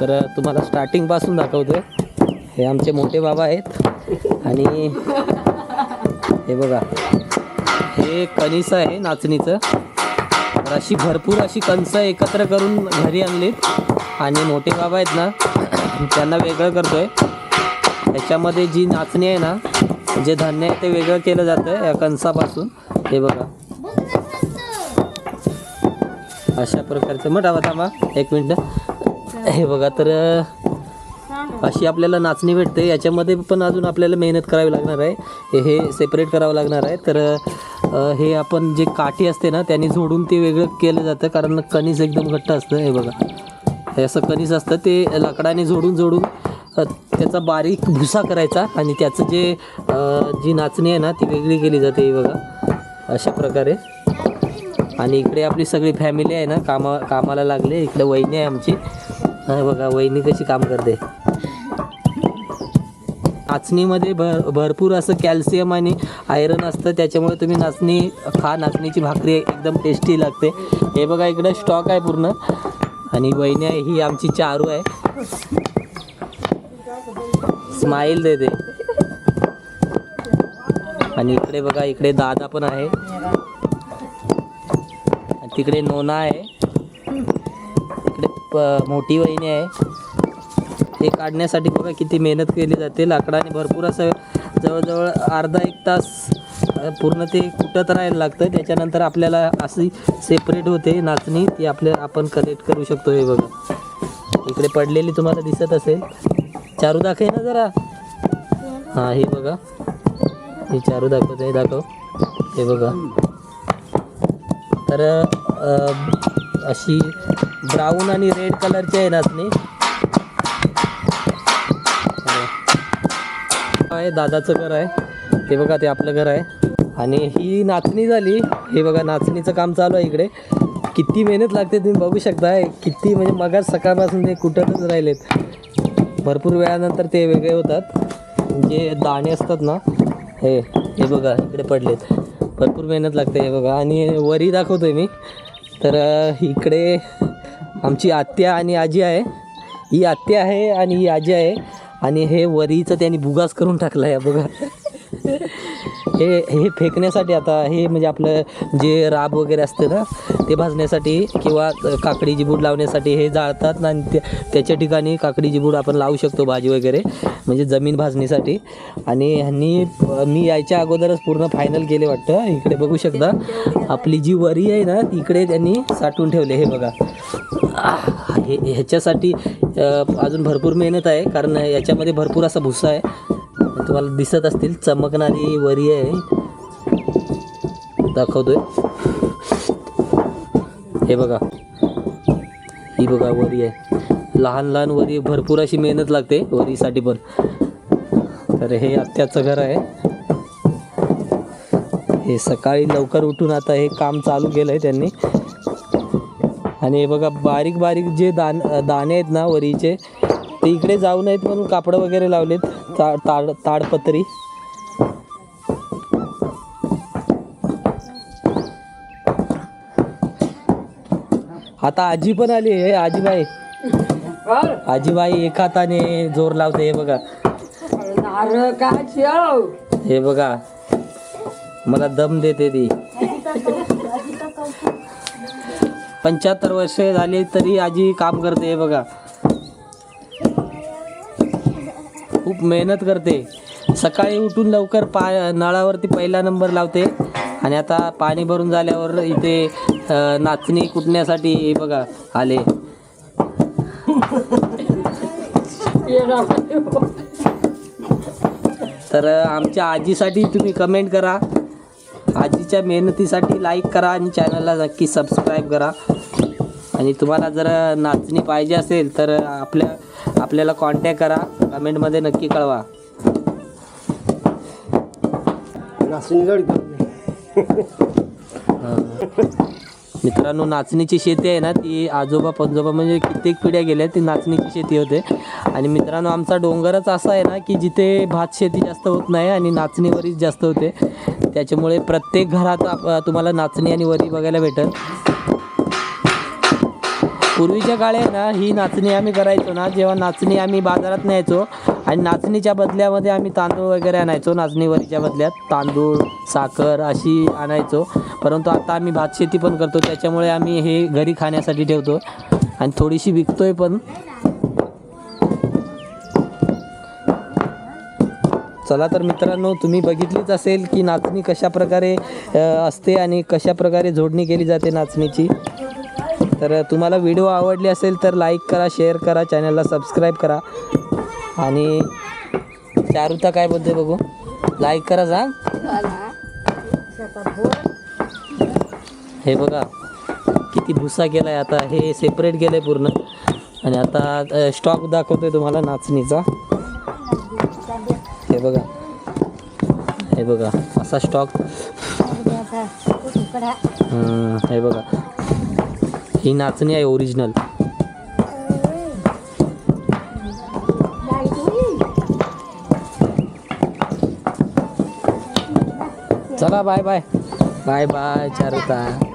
तर तुम्हाला स्टार्टिंगपासून दाखवतोय. हे आमचे मोठे बाबा आहेत. आणि हे बघा हे कणीस आहे नाचणीचं. तर अशी भरपूर अशी कणसं एकत्र करून घरी आणलीत. आणि मोठे बाबा आहेत ना त्यांना वेगळं करतोय. त्याच्यामध्ये जी नाचणी आहे ना जे धान्य आहे ते वेगळं केलं जातं या कणसापासून. हे बघा. अशा प्रकारचं. मटावा थांबा एक मिनटं. हे बघा तर अशी आपल्याला नाचणी भेटते. याच्यामध्ये पण अजून आपल्याला मेहनत करावी लागणार आहे. हे सेपरेट करावं लागणार आहे. तर हे आपण जे काठी असते ना त्यांनी जोडून ते वेगळं केलं जातं. कारण कणीस एकदम घट्ट असतं. हे बघा. हे असं कणीस असतं. ते लाकडाने जोडून जोडून त्याचा बारीक भुसा करायचा. आणि त्याचं जे जी नाचणी आहे ना ती वेगळी केली जाते. हे बघा. अशा प्रकारे. आणि इकडे आपली सगळी फॅमिली आहे ना कामा कामाला लागले. इकडे वहिनी आहे आमची. बघा वहिनी कशी काम करते. नाचणीमध्ये भर भरपूर असं कॅल्शियम आणि आयरन असतं. त्याच्यामुळे तुम्ही नाचणी खा नाचणीची भाकरी एकदम टेस्टी लागते. हे बघा इकडे स्टॉक आहे पूर्ण. आणि वहिनी आहे ही आमची चारू आहे. स्माईल देते. आणि इकडे बघा इकडे दादा पण आहे. तिकडे नोना आहे. इकडे प- मोठी वहिनी आहे. हे काढण्यासाठी बघा किती मेहनत केली जाते. लाकडाने भरपूर असं जवळजवळ अर्धा एक तास पूर्ण ते कुटत राहायला लागतं. त्याच्यानंतर आपल्याला अशी सेपरेट होते नाचणी. ती आपल्या आपण कलेक्ट करू शकतो हे बघा. इकडे पडलेली तुम्हाला दिसत असेल. चारू दाखव ना जरा. हां हे बघा. हे चारू दाखवत आहे दाखव. हे बघा. तर अशी ब्राऊन आणि रेड कलरची आहे नाचणी आहे दादाचं घर आहे. ते बघा ते आपलं घर आहे. आणि ही नाचणी झाली. हे बघा नाचणीचं काम चालू आहे इकडे. किती मेहनत लागते तुम्ही बघू शकता. किती म्हणजे मगाच सकाळपासून ते कुठतच राहिलेत. भरपूर वेळानंतर ते वेगळे होतात. जे दाणे असतात ना हे हे बघा इकडे पडलेत. भरपूर मेहनत लागते हे बघा. आणि वरी दाखवतोय मी. तर इकडे आमची आत्या आणि आजी आहे. ही आत्या आहे आणि ही आजी आहे. आणि हे वरीचं त्यांनी बुगास करून टाकलं आहे बघा. हे हे फेकण्यासाठी आता हे म्हणजे आपलं जे राब वगैरे असते ना ते भाजण्यासाठी किंवा काकडीची बूड लावण्यासाठी हे जाळतात आणि त्या त्याच्या ठिकाणी काकडीची बूड आपण लावू शकतो भाजी वगैरे म्हणजे जमीन भाजणीसाठी. आणि ह्यांनी मी यायच्या अगोदरच पूर्ण फायनल केले वाटतं. इकडे बघू शकता आपली जी वरी आहे ना तिकडे त्यांनी साठवून ठेवले हे बघा. हे ह्याच्यासाठी अजून भरपूर मेहनत आहे कारण याच्यामध्ये भरपूर असा भुसा आहे. तुम्हाला दिसत असतील चमकणारी वरी आहे. दाखवतोय. हे बघा. ही बघा वरी आहे. लहान लहान वरी भरपूर अशी मेहनत लागते वरीसाठी पण. तर हे आत्याचं घर आहे. हे सकाळी लवकर उठून आता हे काम चालू केलं आहे त्यांनी. आणि हे बघा बारीक बारीक जे दान दाणे आहेत ना वरीचे ते इकडे जाऊ नयेत म्हणून कापडं वगैरे लावलेत. ता ताड ताडपत्री. आता आजी पण आली आहे. आजीबाई. आजीबाई एक हाताने जोर लावते हे बघा. हे बघा. मला दम देते ती. पंच्याहत्तर वर्ष झाली तरी आजी काम करते हे बघा. खूप मेहनत करते. सकाळी उठून लवकर पा नळावरती पहिला नंबर लावते. आणि आता पाणी भरून झाल्यावर इथे नाचणी कुटण्यासाठी हे बघा आले. तर आमच्या आजीसाठी तुम्ही कमेंट करा. आजीच्या मेहनतीसाठी लाईक करा आणि चॅनलला नक्की सबस्क्राईब करा. आणि तुम्हाला जर नाचणी पाहिजे असेल तर आपल्या आपल्याला कॉन्टॅक्ट करा. कमेंटमध्ये नक्की कळवा. मित्रांनो नाचणीची शेती आहे ना ती आजोबा पंजोबा म्हणजे कित्येक पिढ्या गेल्या ती नाचणीची शेती होते. आणि मित्रांनो आमचा डोंगरच असा आहे ना की जिथे भात शेती जास्त होत नाही आणि नाचणी वरीच जास्त होते. त्याच्यामुळे प्रत्येक घरात तुम्हाला नाचणी आणि वरी बघायला भेटेल. पूर्वीच्या काळी ना ही नाचणी आम्ही करायचो ना जेव्हा नाचणी आम्ही बाजारात न्यायचो आणि नाचणीच्या बदल्यामध्ये आम्ही तांदूळ वगैरे आणायचो नाचणीवरीच्या बदल्यात तांदूळ साखर अशी आणायचो. परंतु आता आम्ही भात शेती पण करतो त्याच्यामुळे आम्ही हे घरी खाण्यासाठी ठेवतो. आणि थोडीशी विकतोय पण. चला तर मित्रांनो तुम्ही बघितलीच असेल की नाचणी कशा प्रकारे असते आणि कशा प्रकारे जोडणी केली जाते नाचणीची. तर तुम्हाला व्हिडिओ आवडली असेल तर लाईक करा शेअर करा चॅनलला सबस्क्राईब करा. आणि चारुता काय बोलते बघू? लाईक करा जा. हे बघा किती भुसा गेलाय आता. हे सेपरेट केलंय पूर्ण. आणि आता स्टॉक दाखवतोय तुम्हाला नाचणीचा. हे बघा. हे बघा असा स्टॉक हे बघा. ही नाचणी आहे ओरिजिनल चला bye bye bye bye Charuta.